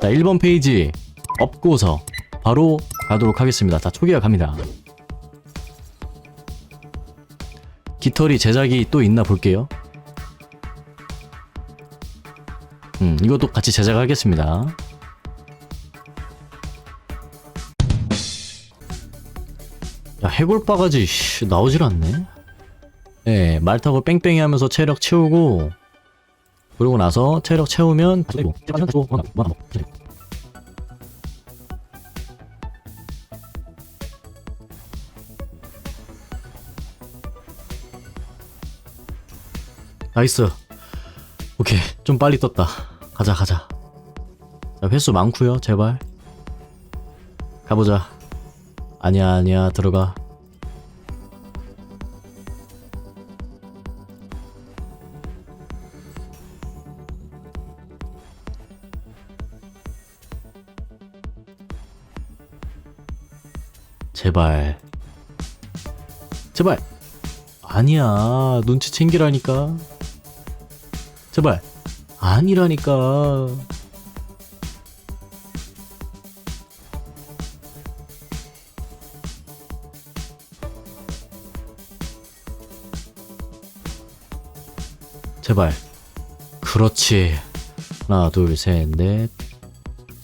자 1번 페이지 업고서 바로 가도록 하겠습니다. 자 초기화 갑니다. 깃털이 제작이 또 있나 볼게요. 음 이것도 같이 제작하겠습니다. 야 해골바가지 씨, 나오질 않네? 네, 말 타고 뺑뺑이 하면서 체력 채우고 그러고 나서 체력 채우면 그리고 나이스. 오케이. 좀 빨리 떴다. 가자 가자. 자, 횟수 많구요 제발. 가보자. 아니야 아니야 들어가 제발. 제발. 아니야. 눈치 챙기라니까. 제발. 아니라니까. 제발. 그렇지. 하나 둘 셋 넷.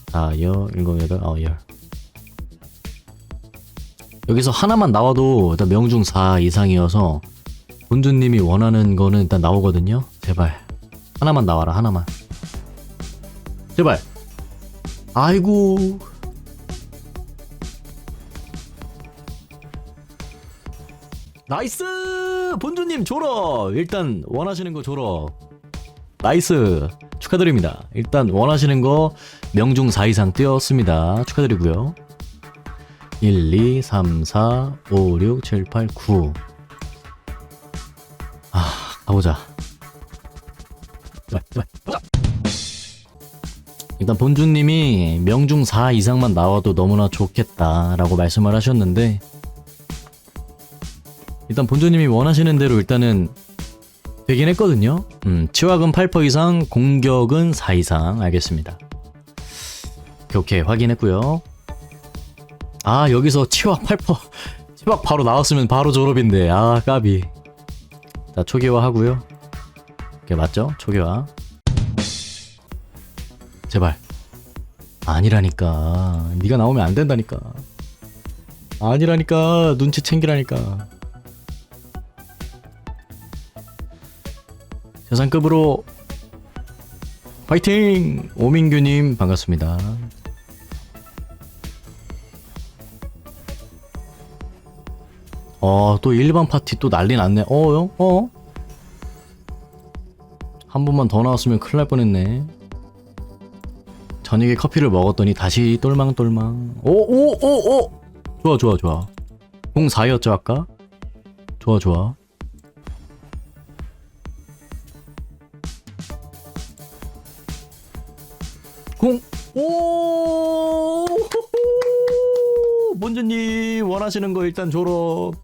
다 여 일곱 여덟 아홉 열 여기서 하나만 나와도 일단 명중 4 이상이어서 본주님이 원하는 거는 일단 나오거든요. 제발 하나만 나와라 하나만. 제발. 아이고. 나이스 본주님 졸업 일단 원하시는 거 졸업 나이스 축하드립니다 일단 원하시는 거 명중 4 이상 띄었습니다 축하드리고요 1, 2, 3, 4, 5, 6, 7, 8, 9. 아, 가보자. 일단 본주님이 명중 4 이상만 나와도 너무나 좋겠다라고 말씀을 하셨는데 일단 본주님이 원하시는 대로 일단은 되긴 했거든요. 음, 치확은 8% 이상, 공격은 4 이상 알겠습니다. 오케이, 오케이 확인했고요. 아 여기서 치확 8% 치확 바로 나왔으면 바로 졸업인데. 아 까비. 자 초기화 하고요. 오케이 맞죠? 초기화. 제발. 아니라니까. 네가 나오면 안 된다니까. 아니라니까. 눈치 챙기라니까. 세상급으로 파이팅! 오민규님 반갑습니다 어, 또 일반 파티 또 난리 났네. 어요? 어? 한 번만 더 나왔으면 큰일 날 뻔했네. 저녁에 커피를 먹었더니 다시 똘망똘망. 오, 오, 오, 오! 좋아, 좋아, 좋아. 04였죠, 아까? 좋아, 좋아. 공, 오! 본주님 원하시는 거 일단 졸업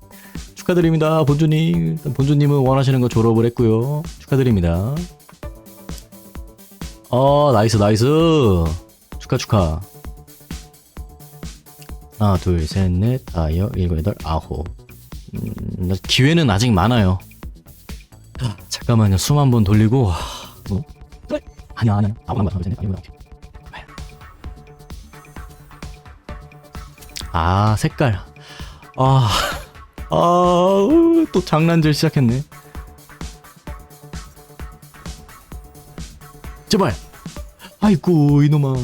축하드립니다. 본주님 본주님은 원하시는 거 졸업을 했고요. 축하드립니다. 어 나이스 나이스. 축하 축하. 하나 둘 셋 넷 다여 일곱 여덟 아홉. 음, 기회는 아직 많아요. 잠깐만요. 숨 한 번 돌리고. 뭐? 아니야 아니야. 아무나 되네. 아 색깔. 아, 아, 또 장난질 시작했네. 제발. 아이고 이놈아.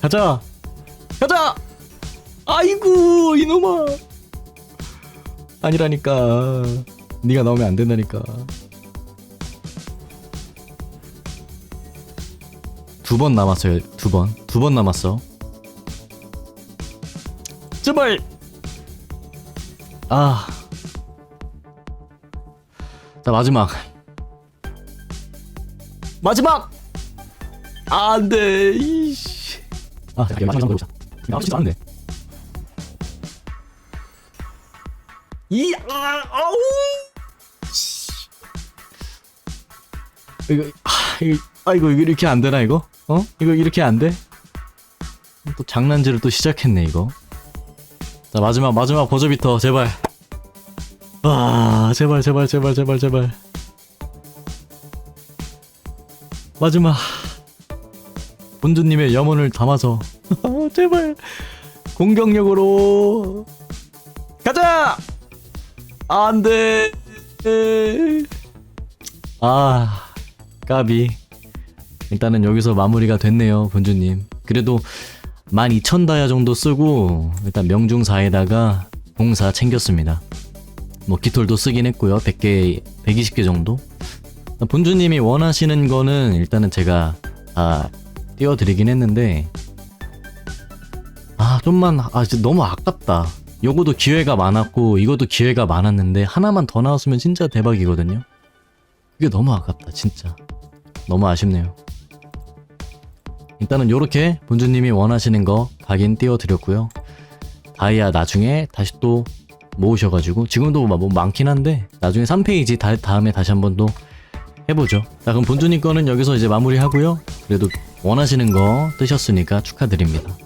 가자. 가자. 아이고 이놈아. 아니라니까. 네가 나오면 안 된다니까. 두 번 남았어요. 두 번. 두 번 남았어. 제발. 아. 자 마지막. 마지막. 아, 안 돼. 이씨. 아, 자, 마지막 보자. 아, 진짜 안 돼. 이 아, 아우. 씨. 이거 아, 이거 아 이거 이렇게 안 되나 이거? 어? 이거 이렇게 안 돼? 또 장난질을 또 시작했네 이거. 자 마지막 마지막 버저비터 제발. 아 제발 제발 제발 제발 제발. 마지막 본주님의 염원을 담아서 아, 제발 공격력으로 가자. 안돼. 아 까비. 일단은 여기서 마무리가 됐네요, 본주님. 그래도 12,000다이아 정도 쓰고 일단 명중사에다가 공사 챙겼습니다. 뭐 깃털도 쓰긴 했고요. 100개, 120개 정도. 본주님이 원하시는 거는 일단은 제가 다 띄워드리긴 했는데 아 좀만 아 진짜 너무 아깝다. 요거도 기회가 많았고 이것도 기회가 많았는데 하나만 더 나왔으면 진짜 대박이거든요. 그게 너무 아깝다 진짜. 너무 아쉽네요. 일단은 요렇게 본주님이 원하시는 거 각인 띄워드렸고요. 다이아 나중에 다시 또 모으셔가지고 지금도 뭐 많긴 한데 나중에 3페이지 다, 다음에 다시 한번 또 해보죠. 자 그럼 본주님 거는 여기서 이제 마무리하고요. 그래도 원하시는 거 뜨셨으니까 축하드립니다.